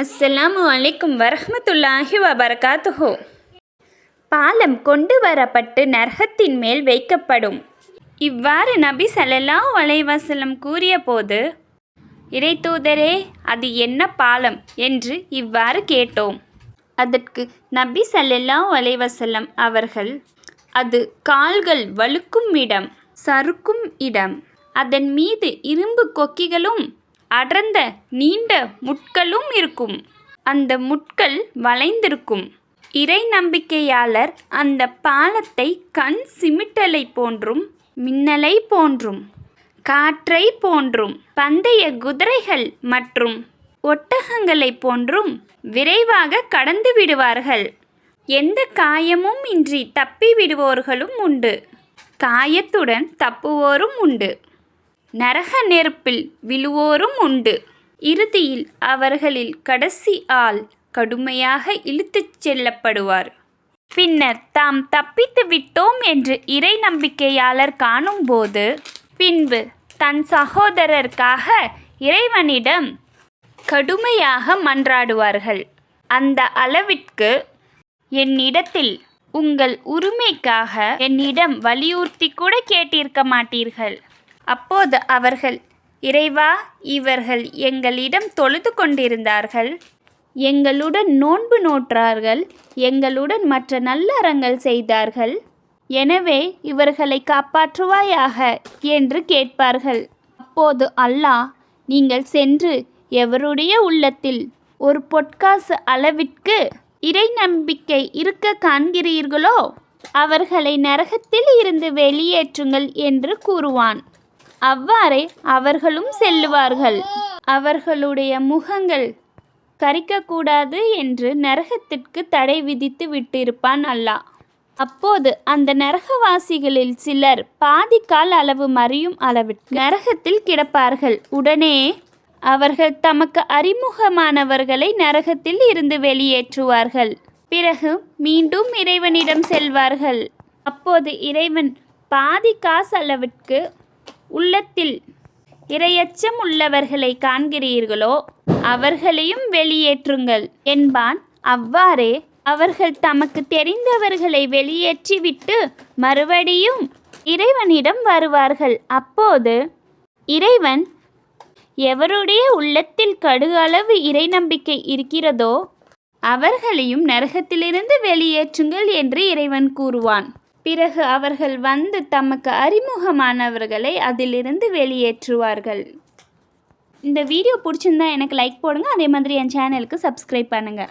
அஸ்ஸலாமு அலைக்கும் வரஹமத்துல்லாஹி வபரகாத்துஹோ. பாலம் கொண்டு வரப்பட்டு நரகத்தின் மேல் வைக்கப்படும். இவ்வாறு நபி ஸல்லல்லாஹு அலைஹி வஸல்லம் கூறியபோது இறைத்தூதரே அது என்ன பாலம்? என்று இவ்வாறு கேட்டோம். அதற்கு நபி சல்லல்லா அலைவசல்லம் அவர்கள் அது கால்கள் வழுக்கும் இடம் சறுக்கும் இடம். அதன் மீது இரும்பு கொக்கிகளும் அடர்ந்த நீண்ட முட்களும் இருக்கும். அந்த முட்கள் வளைந்திருக்கும். இறை நம்பிக்கையாளர் அந்த பாலத்தை கண் சிமிட்டலை போன்றும் மின்னலை போன்றும் காற்றை போன்றும் பந்தய குதிரைகள் மற்றும் ஒட்டகங்களைப் போன்றும் விரைவாக கடந்து விடுவார்கள். எந்த காயமும் இன்றி தப்பி விடுவோர்களும் உண்டு. காயத்துடன் தப்புவோரும் உண்டு. நரக நெருப்பில் விழுவோரும் உண்டு. இறுதியில் அவர்களில் கடைசி ஆள் கடுமையாக இழுத்துச் செல்லப்படுவார். பின்னர் தாம் தப்பித்து விட்டோம் என்று இறை நம்பிக்கையாளர் காணும்போது பின்பு தன் சகோதரருக்காக இறைவனிடம் கடுமையாக மன்றாடுவார்கள். அந்த அளவிற்கு என்னிடத்தில் உங்கள் உரிமைக்காக என்னிடம் வலியுறுத்தி கூட கேட்டிருக்க மாட்டீர்கள். அப்போது அவர்கள் இறைவா இவர்கள் எங்களிடம் தொழுது கொண்டிருந்தார்கள். எங்களுடன் நோன்பு நோற்றார்கள். எங்களுடன் மற்ற நல்ல அறங்கள் செய்தார்கள். எனவே இவர்களை காப்பாற்றுவாயாக என்று கேட்பார்கள். அப்போது அல்லாஹ் நீங்கள் சென்று எவருடைய உள்ளத்தில் ஒரு பொற்காசு அளவிற்கு இறை நம்பிக்கை இருக்க காண்கிறீர்களோ அவர்களை நரகத்தில் இருந்து வெளியேற்றுங்கள் என்று கூறுவான். அவ்வாறே அவர்களும் செல்லுவார்கள். அவர்களுடைய முகங்கள் கரிக்கக்கூடாது என்று நரகத்திற்கு தடை விதித்து விட்டிருப்பான் அல்லாஹ். அப்போது அந்த நரகவாசிகளில் சிலர் பாதிக்கால் அளவு மறியும் அளவிற்கு நரகத்தில் கிடப்பார்கள். உடனே அவர்கள் தமக்கு அறிமுகமானவர்களை நரகத்தில் இருந்து வெளியேற்றுவார்கள். பிறகு மீண்டும் இறைவனிடம் செல்வார்கள். அப்போது இறைவன் பாதி காசளவிற்கு உள்ளத்தில் இரையச்சம் உள்ளவர்களை காண்கிறீர்களோ அவர்களையும் வெளியேற்றுங்கள் என்பான். அவ்வாறே அவர்கள் தமக்கு தெரிந்தவர்களை வெளியேற்றிவிட்டு மறுபடியும் இறைவனிடம் வருவார்கள். அப்போது இறைவன் எவருடைய உள்ளத்தில் கடுகளவு இறை நம்பிக்கை இருக்கிறதோ அவர்களையும் நரகத்திலிருந்து வெளியேற்றுங்கள் என்று இறைவன் கூறுவான். பிறகு அவர்கள் வந்து தமக்கு அறிமுகமானவர்களை அதிலிருந்து வெளியேற்றுவார்கள். இந்த வீடியோ பிடிச்சிருந்தா எனக்கு லைக் போடுங்க அதே மாதிரி என் சேனலுக்கு சப்ஸ்கிரைப் பண்ணுங்கள்